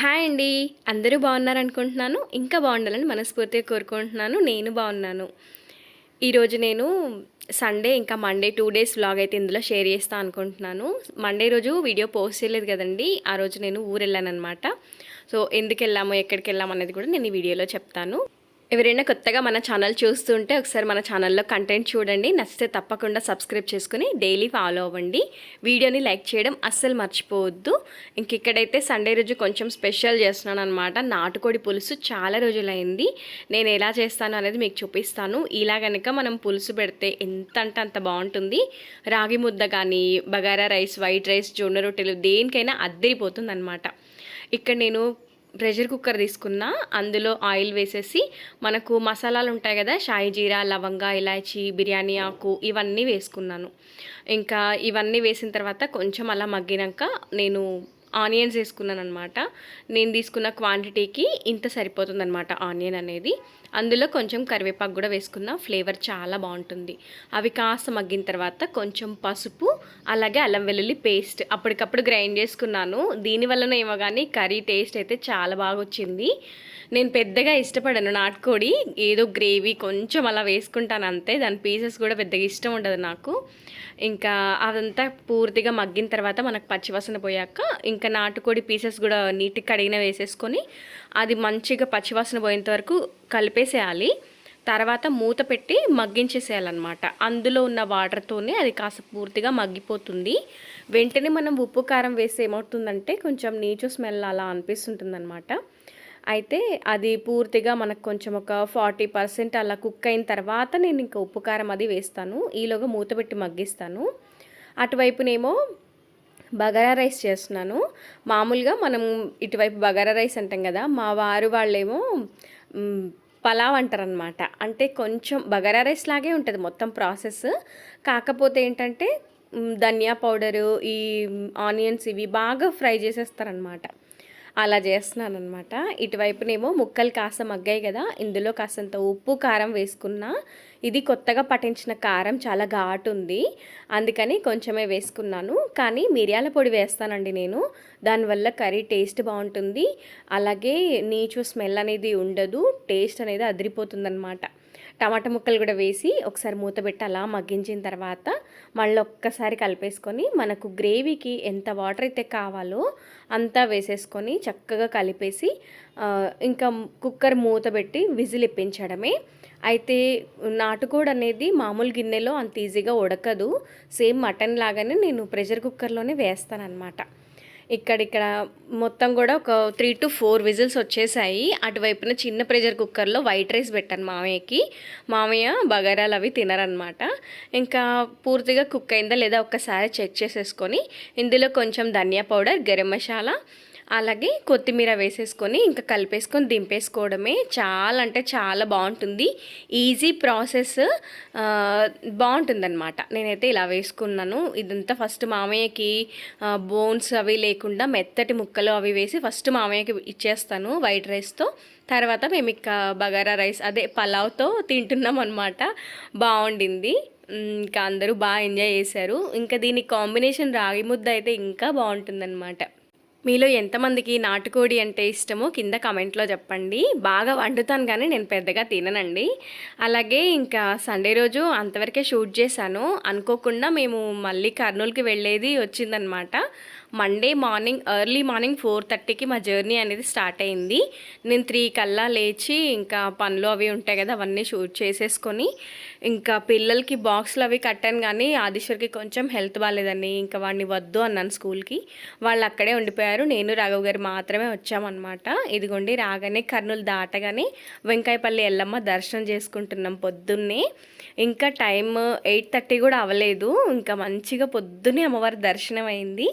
Hi అండి. అందరూ బాగున్నారనుకుంటున్నాను. ఇంకా బాగుండాలని మనస్ఫూర్తిగా కోరుకుంటున్నాను. నేను బాగున్నాను. ఈరోజు నేను సండే ఇంకా మండే టూ డేస్ వ్లాగ్ అయితే ఇందులో షేర్ చేస్తా అనుకుంటున్నాను. మండే రోజు వీడియో పోస్ట్ చేయలేదు కదండి. ఆ రోజు నేను ఊరు వెళ్ళాను అనమాట సో ఎందుకు వెళ్ళాము ఎక్కడికి వెళ్ళాము అనేది కూడా నేను ఈ వీడియోలో చెప్తాను. ఎవరైనా కొత్తగా మన ఛానల్ చూస్తుంటే ఒకసారి మన ఛానల్లో కంటెంట్ చూడండి. నచ్చితే తప్పకుండా సబ్స్క్రైబ్ చేసుకుని డైలీ ఫాలో అవ్వండి. వీడియోని లైక్ చేయడం అస్సలు మర్చిపోవద్దు. ఇంక ఇక్కడైతే సండే రోజు కొంచెం స్పెషల్ చేస్తున్నాను అనమాట నాటుకోడి పులుసు చాలా రోజులైంది. నేను ఎలా చేస్తాను అనేది మీకు చూపిస్తాను. ఇలా కనుక మనం పులుసు పెడితే ఎంత అంటే అంత బాగుంటుంది. రాగి ముద్ద కానీ బగారా రైస్ వైట్ రైస్ జొన్న రొట్టెలు దేనికైనా అద్దరిపోతుంది అనమాట ఇక్కడ నేను ప్రెషర్ కుక్కర్ తీసుకున్నా అందులో ఆయిల్ వేసేసి మనకు మసాలాలు ఉంటాయి కదా షాయి జీరా లవంగా ఇలాచి బిర్యానీ ఆకు ఇవన్నీ వేసుకున్నాను. ఇంకా ఇవన్నీ వేసిన తర్వాత కొంచెం అలా మగ్గినాక నేను ఆనియన్స్ వేసుకున్నాను అనమాట నేను తీసుకున్న క్వాంటిటీకి ఇంత సరిపోతుంది అనమాట ఆనియన్ అనేది. అందులో కొంచెం కరివేపాకు కూడా వేసుకున్న ఫ్లేవర్ చాలా బాగుంటుంది. అవి కాస్త మగ్గిన తర్వాత కొంచెం పసుపు అలాగే అల్లం వెల్లుల్లి పేస్ట్ అప్పటికప్పుడు గ్రైండ్ చేసుకున్నాను. దీనివల్లనే ఏమో కానీ కర్రీ టేస్ట్ అయితే చాలా బాగా వచ్చింది నేను పెద్దగా ఇష్టపడను. నాటుకోడి ఏదో గ్రేవీ కొంచెం అలా వేసుకుంటాను అంతే. దాని పీసెస్ కూడా పెద్దగా ఇష్టం ఉండదు నాకు. ఇంకా అదంతా పూర్తిగా మగ్గిన తర్వాత మనకు పచ్చివాసన పోయాక ఇంకా నాటుకోడి పీసెస్ కూడా నీటికి కడిగిన వేసేసుకొని అది మంచిగా పచ్చివాసన పోయేంత వరకు కలిపేసేయాలి. తర్వాత మూత పెట్టి మగ్గించేసేయాలన్నమాట. అందులో ఉన్న వాటర్తోనే అది కాస్త పూర్తిగా మగ్గిపోతుంది. వెంటనే మనం ఉప్పు కారం వేసి ఏమవుతుందంటే కొంచెం నీచు స్మెల్ అలా అనిపిస్తుంటుంది అనమాట అయితే అది పూర్తిగా మనకు కొంచెం ఒక ఫార్టీ పర్సెంట్ అలా కుక్ అయిన తర్వాత నేను ఇంకా ఉప్పు కారం అది వేస్తాను. ఈలోగా మూత పెట్టి మగ్గిస్తాను. అటువైపునేమో బగారా రైస్ చేస్తున్నాను. మామూలుగా మనం ఇటువైపు బగారా రైస్ అంటాం కదా మా వారు వాళ్ళేమో పలావ్ అంటారనమాట అంటే కొంచెం బగారా రైస్ లాగే ఉంటుంది మొత్తం ప్రాసెస్. కాకపోతే ఏంటంటే ధనియా పౌడరు ఈ ఆనియన్స్ ఇవి బాగా ఫ్రై చేసేస్తారనమాట అలా చేస్తున్నాను అనమాట ఇటువైపునేమో ముక్కలు కాస్త మగ్గాయి కదా ఇందులో కాసంత ఉప్పు కారం వేసుకున్నా ఇది కొత్తగా పట్టించిన కారం చాలా ఘాటు ఉంది అందుకని కొంచెమే వేసుకున్నాను. కానీ మిరియాల పొడి వేస్తానండి నేను. దానివల్ల కర్రీ టేస్ట్ బాగుంటుంది. అలాగే నీచు స్మెల్ అనేది ఉండదు. టేస్ట్ అనేది అదిరిపోతుందన్నమాట. టమాటా ముక్కలు కూడా వేసి ఒకసారి మూత పెట్టి అలా మగ్గించిన తర్వాత మళ్ళీ ఒక్కసారి కలిపేసుకొని మనకు గ్రేవీకి ఎంత వాటర్ అయితే కావాలో అంతా వేసేసుకొని చక్కగా కలిపేసి ఇంకా కుక్కర్ మూత పెట్టి విజిల్ ఇప్పించడమే. అయితే నాటుకోడి అనేది మామూలు గిన్నెలో అంత ఈజీగా ఉడకదు. సేమ్ మటన్ లాగానే నేను ప్రెషర్ కుక్కర్లోనే వేస్తానన్నమాట. ఇక్కడిక్కడ మొత్తం కూడా ఒక త్రీ టు ఫోర్ విజిల్స్ వచ్చేసాయి. అటువైపున చిన్న ప్రెషర్ కుక్కర్లో వైట్ రైస్ పెట్టాను మామయ్యకి. మామయ్య బగారాలు అవి తినరనమాట. ఇంకా పూర్తిగా కుక్ అయిందా లేదా ఒక్కసారి చెక్ చేసేసుకొని ఇందులో కొంచెం ధనియా పౌడర్ గరం మసాలా అలాగే కొత్తిమీర వేసేసుకొని ఇంకా కలిపేసుకొని దింపేసుకోవడమే చాలా అంటే చాలా బాగుంటుంది. ఈజీ ప్రాసెస్ బాగుంటుందన్నమాట. నేనైతే ఇలా వేసుకున్నాను. ఇదంతా ఫస్ట్ మామయ్యకి బోన్స్ అవి లేకుండా మెత్తటి ముక్కలు అవి వేసి ఫస్ట్ మామయ్యకి ఇచ్చేస్తాను వైట్ రైస్తో. తర్వాత మేము ఇక బగారా రైస్ అదే పలావ్తో తింటున్నాం అనమాట బాగుండింది ఇంకా అందరూ బాగా ఎంజాయ్ చేశారు. ఇంకా దీని కాంబినేషన్ రాగి ముద్ద అయితే ఇంకా బాగుంటుందన్నమాట. మీలో ఎంతమందికి నాటుకోడి అంటే ఇష్టమో కింద కమెంట్లో చెప్పండి. బాగా వండుతాను కానీ నేను పెద్దగా తిననండి. అలాగే ఇంకా సండే రోజు అంతవరకే షూట్ చేశాను. అనుకోకుండా మేము మళ్ళీ కర్నూలుకి వెళ్ళేది వచ్చిందనమాట. Monday morning early morning four థర్టీకి మా జర్నీ అనేది స్టార్ట్ అయింది. నేను త్రీ కల్లా లేచి ఇంకా పనులు అవి ఉంటాయి కదా అవన్నీ షూట్ చేసేసుకొని ఇంకా పిల్లలకి బాక్స్లు అవి కట్టాను కానీ ఆదిశ్వర్కి కొంచెం హెల్త్ బాగాలేదని ఇంకా వాడిని వద్దు అన్నాను స్కూల్కి. వాళ్ళు అక్కడే ఉండిపోయారు. నేను రాఘవ్ గారు మాత్రమే వచ్చామన్నమాట. ఇదిగోండి రాగానే కర్నూలు దాటగానే వెంకాయపల్లి ఎల్లమ్మ దర్శనం చేసుకుంటున్నాం పొద్దున్నే. ఇంకా టైం ఎయిట్ థర్టీ కూడా అవ్వలేదు. ఇంకా మంచిగా పొద్దున్నే అమ్మవారి దర్శనం అయింది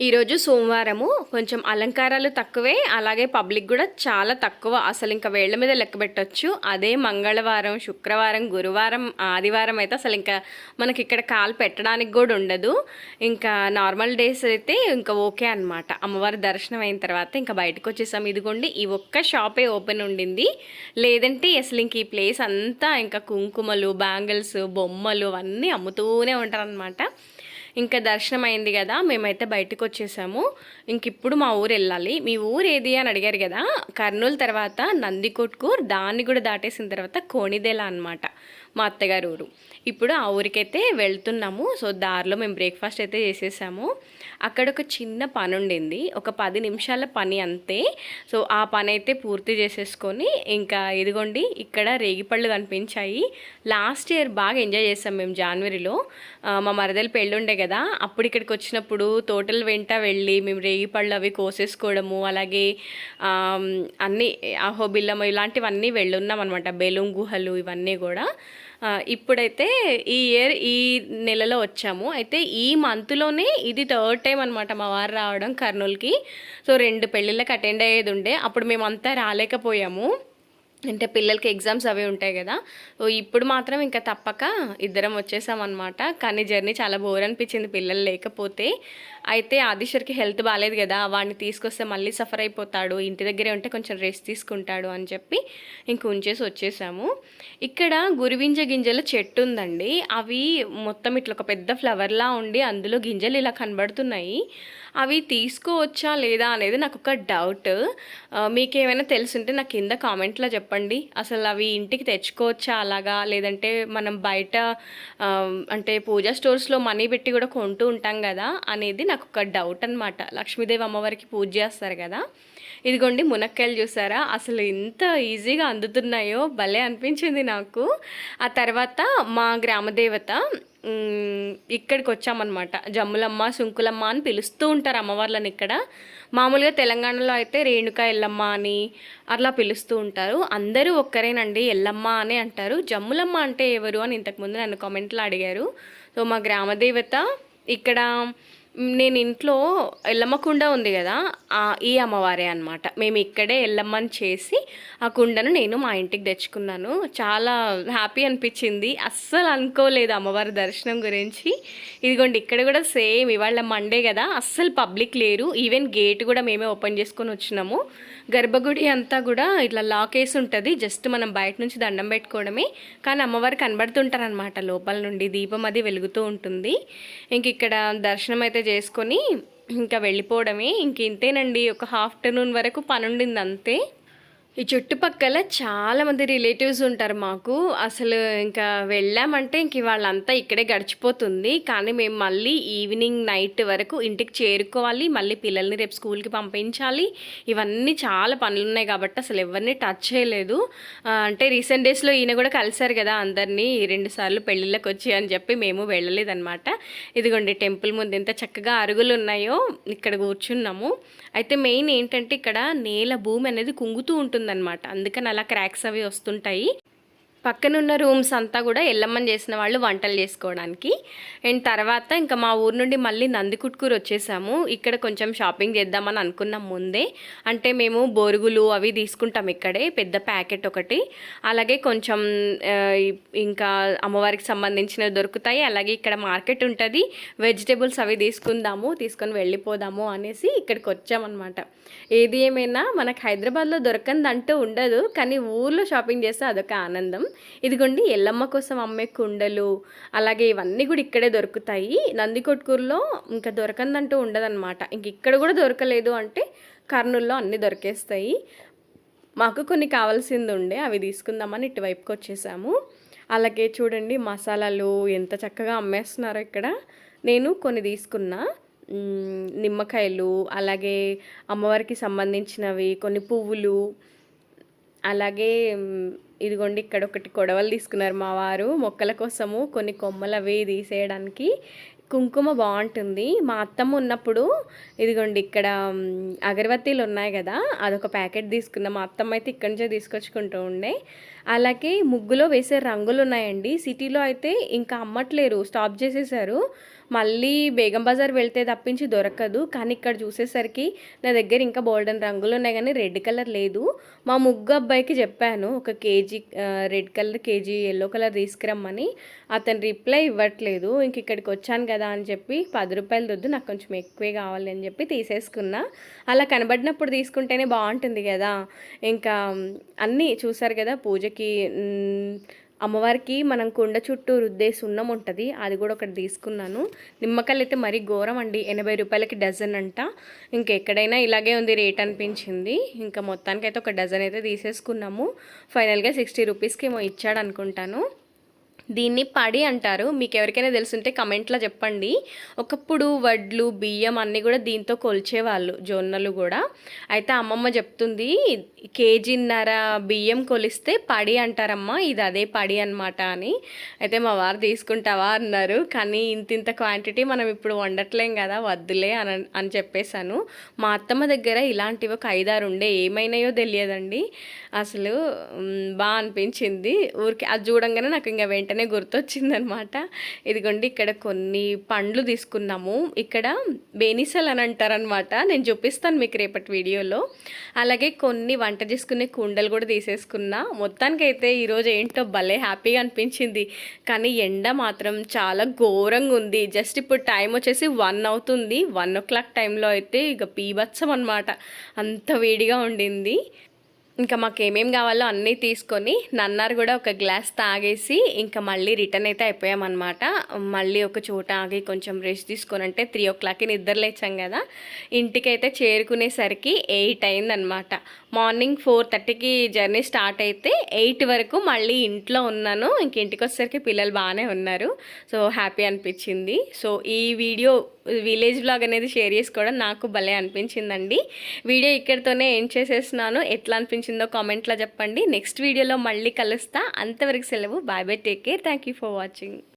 ఈరోజు సోమవారము. కొంచెం అలంకారాలు తక్కువే. అలాగే పబ్లిక్ కూడా చాలా తక్కువ. అసలు ఇంకా వేళ్ళ మీద లెక్క పెట్టచ్చు. అదే మంగళవారం శుక్రవారం గురువారం ఆదివారం అయితే అసలు ఇంకా మనకి ఇక్కడ కాలు పెట్టడానికి కూడా ఉండదు. ఇంకా నార్మల్ డేస్ అయితే ఇంకా ఓకే అనమాట అమ్మవారి దర్శనం అయిన తర్వాత ఇంకా బయటకు వచ్చేసాం. ఇదిగోండి ఈ ఒక్క షాపే ఓపెన్ ఉండింది. లేదంటే అసలు ఇంక ఈ ప్లేస్ అంతా ఇంకా కుంకుమలు బ్యాంగిల్స్ బొమ్మలు అవన్నీ అమ్ముతూనే ఉంటారనమాట ఇంకా దర్శనం అయింది కదా మేమైతే బయటకు వచ్చేసాము ఇంక ఇప్పుడు మా ఊరు వెళ్ళాలి మీ ఊరు ఏది అని అడిగారు కదా కర్నూలు తర్వాత నందికొట్కూర్ దాన్ని కూడా దాటేసిన తర్వాత కోణిదేల అన్నమాట మా అత్తగారు ఊరు. ఇప్పుడు ఆ ఊరికైతే వెళ్తున్నాము. సో దారిలో మేము బ్రేక్ఫాస్ట్ అయితే చేసేసాము. అక్కడ ఒక చిన్న పని ఉండింది ఒక పది నిమిషాల పని అంతే. సో ఆ పని అయితే పూర్తి చేసేసుకొని ఇంకా ఇదిగోండి ఇక్కడ రేగిపళ్ళు కనిపించాయి. లాస్ట్ ఇయర్ బాగా ఎంజాయ్ చేసాం మేము జనవరిలో. మా మరదలు పెళ్ళి ఉండే కదా? అప్పుడు ఇక్కడికి వచ్చినప్పుడు తోటల వెంట వెళ్ళి మేము రేగిపళ్ళు అవి కోసేసుకోవడము అలాగే అన్నీ అహోబిల్లము ఇలాంటివన్నీ వెళ్ళున్నాం అనమాట బెలూం గుహలు ఇవన్నీ కూడా. ఇప్పుడైతే ఈ ఇయర్ ఈ నెలలో వచ్చాము. అయితే ఈ మంత్లోనే ఇది థర్డ్ టైం అనమాట మా వారు రావడం కర్నూలుకి. సో రెండు పెళ్ళిళ్ళకి అటెండ్ అయ్యేది ఉండే. అప్పుడు మేమంతా రాలేకపోయాము. అంటే పిల్లలకి ఎగ్జామ్స్ అవి ఉంటాయి కదా. ఇప్పుడు మాత్రం ఇంకా తప్పక ఇద్దరం వచ్చేసామన్నమాట. కానీ జర్నీ చాలా బోర్ అనిపించింది పిల్లలు లేకపోతే. అయితే ఆదిశ్వర్కి హెల్త్ బాగాలేదు కదా. వాడిని తీసుకొస్తే మళ్ళీ సఫర్ అయిపోతాడు. ఇంటి దగ్గరే ఉంటే కొంచెం రెస్ట్ తీసుకుంటాడు అని చెప్పి ఇంక ఉంచేసి వచ్చేసాము. ఇక్కడ గురివింజ గింజల చెట్టు ఉందండి. అవి మొత్తం ఇట్లా ఒక పెద్ద ఫ్లవర్లా ఉండి అందులో గింజలు ఇలా కనబడుతున్నాయి. అవి తీసుకోవచ్చా లేదా అనేది నాకు ఒక డౌట్ మీకేమైనా తెలుసుంటే నాకు కింద కామెంట్లో చెప్పండి. అసలు అవి ఇంటికి తెచ్చుకోవచ్చా అలాగా? లేదంటే మనం బయట అంటే పూజా స్టోర్స్లో మనీ పెట్టి కూడా కొంటూ ఉంటాం కదా అనేది నాకు ఒక డౌట్ అనమాట లక్ష్మీదేవి అమ్మవారికి పూజ చేస్తారు కదా. ఇదిగోండి మునక్కాయలు చూసారా? అసలు ఎంత ఈజీగా అందుతున్నాయో భలే అనిపించింది నాకు. ఆ తర్వాత మా గ్రామదేవత ఇక్కడికి వచ్చామన్నమాట. జమ్ములమ్మ సుంకులమ్మ అని పిలుస్తూ ఉంటారు అమ్మవార్లను ఇక్కడ. మామూలుగా తెలంగాణలో అయితే రేణుక ఎల్లమ్మ అని అట్లా పిలుస్తూ ఉంటారు. అందరూ ఒక్కరేనండి ఎల్లమ్మ అని అంటారు. జమ్ములమ్మ అంటే ఎవరు అని ఇంతకుముందు నన్ను కామెంట్లో అడిగారు. సో మా గ్రామదేవత ఇక్కడ నేను ఇంట్లో ఎల్లమ్మ కుండ ఉంది కదా ఈ అమ్మవారే అనమాట మేము ఇక్కడే ఎల్లమ్మని చేసి ఆ కుండను నేను మా ఇంటికి తెచ్చుకున్నాను. చాలా హ్యాపీ అనిపించింది. అస్సలు అనుకోలేదు అమ్మవారి దర్శనం గురించి. ఇదిగోండి ఇక్కడ కూడా సేమ్ ఇవాళ మండే కదా అస్సలు పబ్లిక్ లేరు. ఈవెన్ గేట్ కూడా మేమే ఓపెన్ చేసుకొని వచ్చినాము. గర్భగుడి అంతా కూడా ఇట్లా లాక్ వేసి ఉంటుంది. జస్ట్ మనం బయట నుంచి దండం పెట్టుకోవడమే. కానీ అమ్మవారు కనబడుతుంటారనమాట లోపల నుండి. దీపం అది వెలుగుతూ ఉంటుంది. ఇంక ఇక్కడ దర్శనం అయితే చేసుకొని ఇంకా వెళ్ళిపోవడమే. ఇంక ఇంతేనండి ఒక ఆఫ్టర్నూన్ వరకు పని ఉండింది అంతే ఈ చుట్టుపక్కల చాలా మంది రిలేటివ్స్ ఉంటారు మాకు. అసలు ఇంకా వెళ్ళామంటే ఇంక వాళ్ళంతా ఇక్కడే గడిచిపోతుంది. కానీ మేము మళ్ళీ ఈవినింగ్ నైట్ వరకు ఇంటికి చేరుకోవాలి. మళ్ళీ పిల్లల్ని రేపు స్కూల్కి పంపించాలి. ఇవన్నీ చాలా పనులు ఉన్నాయి కాబట్టి అసలు ఎవరిని టచ్ చేయలేదు. అంటే రీసెంట్ డేస్లో ఈయన కూడా కలిశారు కదా అందరినీ. రెండు సార్లు పెళ్ళిళ్ళకి వచ్చి అని చెప్పి మేము వెళ్ళలేదన్నమాట. ఇదిగోండి టెంపుల్ ముందు ఎంత చక్కగా అరుగులు ఉన్నాయో ఇక్కడ కూర్చున్నాము. అయితే మెయిన్ ఏంటంటే ఇక్కడ నేల భూమి అనేది కుంగుతూ ఉంటుంది. ఉంటుందన్నమాట. అందుకని అలా క్రాక్స్ అవి వస్తుంటాయి. పక్కనున్న రూమ్స్ అంతా కూడా ఎల్లమ్మని చేసిన వాళ్ళు వంటలు చేసుకోవడానికి. అండ్ తర్వాత ఇంకా మా ఊరు నుండి మళ్ళీ నందికుట్కూరు వచ్చేసాము. ఇక్కడ కొంచెం షాపింగ్ చేద్దామని అనుకున్నాం ముందే. అంటే మేము బొరుగులు అవి తీసుకుంటాం ఇక్కడే పెద్ద ప్యాకెట్ ఒకటి. అలాగే కొంచెం ఇంకా అమ్మవారికి సంబంధించినవి దొరుకుతాయి. అలాగే ఇక్కడ మార్కెట్ ఉంటుంది. వెజిటేబుల్స్ అవి తీసుకుందాము తీసుకొని వెళ్ళిపోదాము అనేసి ఇక్కడికి వచ్చామన్నమాట. ఏది ఏమైనా మనకు హైదరాబాద్లో దొరకందంటూ ఉండదు. కానీ ఊర్లో షాపింగ్ చేస్తే అదొక ఆనందం. ఇదిగోండి ఎల్లమ్మ కోసం అమ్మే కుండలు అలాగే ఇవన్నీ కూడా ఇక్కడే దొరుకుతాయి. నందికొట్కూరులో ఇంకా దొరకందంటూ ఉండదన్నమాట. ఇంక ఇక్కడ కూడా దొరకలేదు అంటే కర్నూల్లో అన్నీ దొరికేస్తాయి. మాకు కొన్ని కావాల్సింది ఉండే అవి తీసుకుందామని ఇటువైపుకి వచ్చేసాము. అలాగే చూడండి మసాలాలు ఎంత చక్కగా అమ్మేస్తున్నారో ఇక్కడ. నేను కొన్ని తీసుకున్నా. నిమ్మకాయలు అలాగే అమ్మవారికి సంబంధించినవి కొన్ని పువ్వులు అలాగే ఇదిగోండి ఇక్కడ ఒకటి కొడవలు తీసుకున్నారు మా వారు. మొక్కల కోసము కొన్ని కొమ్మలు అవి తీసేయడానికి. కుంకుమ బాగుంటుంది. మా అత్తమ్మ ఉన్నప్పుడు ఇదిగోండి ఇక్కడ అగరబత్తీలు ఉన్నాయి కదా అదొక ప్యాకెట్ తీసుకున్న. మా అత్తమ్మ అయితే ఇక్కడి నుంచే తీసుకొచ్చుకుంటూ ఉండే. అలాగే ముగ్గులో వేసే రంగులు ఉన్నాయండి. సిటీలో అయితే ఇంకా అమ్మట్లేరు. స్టాప్ చేసేసారు. మళ్ళీ బేగం బజార్ వెళ్తే తప్పించి దొరకదు. కానీ ఇక్కడ చూసేసరికి నా దగ్గర ఇంకా బోల్డెన్ రంగులు ఉన్నాయి కానీ రెడ్ కలర్ లేదు. మా ముగ్గు అబ్బాయికి చెప్పాను ఒక KG red colour KG yellow colour తీసుకురమ్మని. అతను రిప్లై ఇవ్వట్లేదు ఇంక ఇక్కడికి వచ్చాను కదా అని చెప్పి పది రూపాయలు దొద్దు నాకు కొంచెం ఎక్కువే కావాలి అని చెప్పి తీసేసుకున్నా. అలా కనబడినప్పుడు తీసుకుంటేనే బాగుంటుంది కదా. ఇంకా అన్నీ చూసారు కదా పూజకి అమ్మవారికి మనం కుండ చుట్టూ రుద్దే సున్నం ఉంటుంది. అది కూడా ఒకటి తీసుకున్నాను. నిమ్మకాయలు అయితే మరీ ఘోరం అండి. ఎనభై రూపాయలకి డజన్ అంట. ఇంకెక్కడైనా ఇలాగే ఉంది రేట్ అనిపించింది. ఇంకా మొత్తానికి అయితే ఒక డజన్ అయితే తీసేసుకున్నాము. ఫైనల్గా సిక్స్టీ రూపీస్కి ఏమో ఇచ్చాడు అనుకుంటాను. దీన్ని పడి అంటారు. మీకు ఎవరికైనా తెలుసుంటే కమెంట్లో చెప్పండి. ఒకప్పుడు వడ్లు బియ్యం అన్నీ కూడా దీంతో కొలిచేవాళ్ళు జొన్నలు కూడా. అయితే అమ్మమ్మ చెప్తుంది కేజీన్నర బియ్యం కొలిస్తే పడి అంటారమ్మా ఇది అదే పడి అనమాట అని. అయితే మా వారు తీసుకుంటావా అన్నారు. కానీ ఇంత ఇంత క్వాంటిటీ మనం ఇప్పుడు వండట్లేం కదా వద్దులే అని అని చెప్పేశాను. మా అత్తమ్మ దగ్గర ఇలాంటివి ఒక ఐదారు ఉండే ఏమైనాయో తెలియదండి. అసలు బాగా అనిపించింది. ఊరికి అది చూడంగానే నాకు ఇంకా వెంటనే గుర్తొచ్చిందనమాట. ఇదిగోండి ఇక్కడ కొన్ని పండ్లు తీసుకున్నాము. ఇక్కడ బేనిసల్ అని అంటారనమాట. నేను చూపిస్తాను మీకు రేపటి వీడియోలో. అలాగే కొన్ని వంట చేసుకునే కుండలు కూడా తీసేసుకున్నా. మొత్తానికైతే ఈరోజు ఏంటో భలే హ్యాపీగా అనిపించింది. కానీ ఎండ మాత్రం చాలా ఘోరంగా ఉంది. జస్ట్ ఇప్పుడు టైం వచ్చేసి వన్ అవుతుంది. వన్ ఓ క్లాక్ టైంలో అయితే ఇక పీబత్సం అనమాట అంత వేడిగా ఉండింది. ఇంకా మాకు ఏమేమి కావాలో అన్నీ తీసుకొని నన్నారు కూడా ఒక గ్లాస్ తాగేసి ఇంకా మళ్ళీ రిటర్న్ అయితే అయిపోయామన్నమాట. మళ్ళీ ఒక చోట ఆగి కొంచెం రెస్ట్ తీసుకొని అంటే త్రీ ఓ క్లాక్కి నిద్ర లేచాం కదా. ఇంటికైతే చేరుకునేసరికి ఎయిట్ అయిందనమాట మార్నింగ్ ఫోర్ థర్టీకి జర్నీ స్టార్ట్ అయితే ఎయిట్ వరకు మళ్ళీ ఇంట్లో ఉన్నాను. ఇంక ఇంటికి వచ్చేసరికి పిల్లలు బాగానే ఉన్నారు. సో హ్యాపీ అనిపించింది. సో ఈ వీడియో విలేజ్ బ్లాగ్ అనేది షేర్ చేసుకోవడం నాకు భలే అనిపించిందండి. వీడియో ఇక్కడితోనే ఏం చేసేస్తున్నాను. ఎట్లా అనిపించిందో కామెంట్లో చెప్పండి. నెక్స్ట్ వీడియోలో మళ్ళీ కలుస్తా. అంతవరకు సెలవు. Bye bye take care thank you for watching